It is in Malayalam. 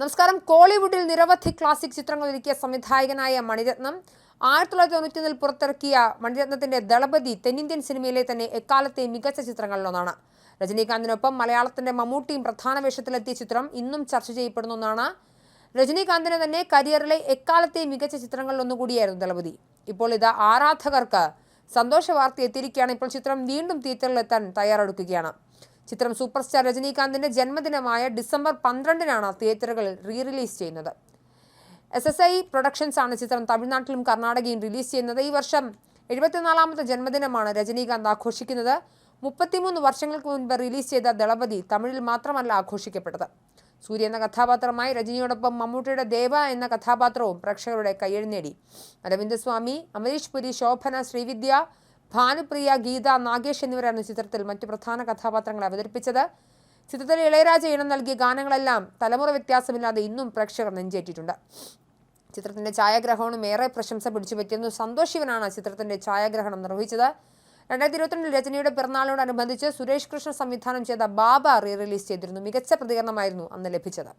നമസ്കാരം. കോളിവുഡിൽ നിരവധി ക്ലാസിക് ചിത്രങ്ങൾ ഒരുക്കിയ സംവിധായകനായ മണിരത്നം ആയിരത്തി തൊള്ളായിരത്തി തൊണ്ണൂറ്റിയൊന്നിൽ പുറത്തിറക്കിയ മണിരത്നത്തിന്റെ ദളപതി തെന്നിന്ത്യൻ സിനിമയിലെ തന്നെ എക്കാലത്തെ മികച്ച ചിത്രങ്ങളിലൊന്നാണ്. രജനീകാന്തിനൊപ്പം മലയാളത്തിന്റെ മമ്മൂട്ടിയും പ്രധാന വേഷത്തിലെത്തിയ ചിത്രം ഇന്നും ചർച്ച ചെയ്യപ്പെടുന്ന ഒന്നാണ്. രജനീകാന്തിന് തന്നെ കരിയറിലെ എക്കാലത്തെ മികച്ച ചിത്രങ്ങളിലൊന്നുകൂടിയായിരുന്നു ദളപതി. ഇപ്പോൾ ഇത് ആരാധകർക്ക് സന്തോഷ വാർത്ത എത്തിയിരിക്കുകയാണ്. ഇപ്പോൾ ചിത്രം വീണ്ടും തിയേറ്ററിലെത്താൻ തയ്യാറെടുക്കുകയാണ്. ചിത്രം സൂപ്പർ സ്റ്റാർ രജനീകാന്തിന്റെ ജന്മദിനമായ ഡിസംബർ പന്ത്രണ്ടിനാണ് തിയേറ്ററുകളിൽ റീ റിലീസ് ചെയ്യുന്നത്. എസ് എസ് ഐ പ്രൊഡക്ഷൻസ് ആണ് ചിത്രം തമിഴ്നാട്ടിലും കർണാടകയും റിലീസ് ചെയ്യുന്നത്. ഈ വർഷം എഴുപത്തിനാലാമത്തെ ജന്മദിനമാണ് രജനീകാന്ത് ആഘോഷിക്കുന്നത്. മുപ്പത്തിമൂന്ന് വർഷങ്ങൾക്ക് മുൻപ് റിലീസ് ചെയ്ത ദളപതി തമിഴിൽ മാത്രമല്ല ആഘോഷിക്കപ്പെട്ടത്. സൂര്യ എന്ന കഥാപാത്രമായി രജനിയോടൊപ്പം മമ്മൂട്ടിയുടെ ദേവ എന്ന കഥാപാത്രവും പ്രേക്ഷകരുടെ കയ്യടി നേടി അരവിന്ദ് സ്വാമി അമരീഷ് പുരി ശോഭന ശ്രീവിദ്യ ഭാനുപ്രിയ ഗീത നാഗേഷ് എന്നിവരാണ് ചിത്രത്തിൽ മറ്റു പ്രധാന കഥാപാത്രങ്ങളെ അവതരിപ്പിച്ചത്. ചിത്രത്തിൽ ഇളയരാജ ഇണം നൽകിയ ഗാനങ്ങളെല്ലാം തലമുറ വ്യത്യാസമില്ലാതെ ഇന്നും പ്രേക്ഷകർ നെഞ്ചേറ്റിട്ടുണ്ട്. ചിത്രത്തിന്റെ ഛായാഗ്രഹണവും ഏറെ പ്രശംസ പിടിച്ചുപറ്റിയെന്നു സന്തോഷ് ശിവനാണ് ചിത്രത്തിന്റെ ഛായാഗ്രഹണം നിർവഹിച്ചത്. രണ്ടായിരത്തി ഇരുപത്തിരണ്ടിൽ രജനിയുടെ പിറന്നാളിനോടനുബന്ധിച്ച് സുരേഷ് കൃഷ്ണ സംവിധാനം ചെയ്ത ബാബ റീ റിലീസ് ചെയ്തിരുന്നു. മികച്ച പ്രതികരണമായിരുന്നു അന്ന് ലഭിച്ചത്.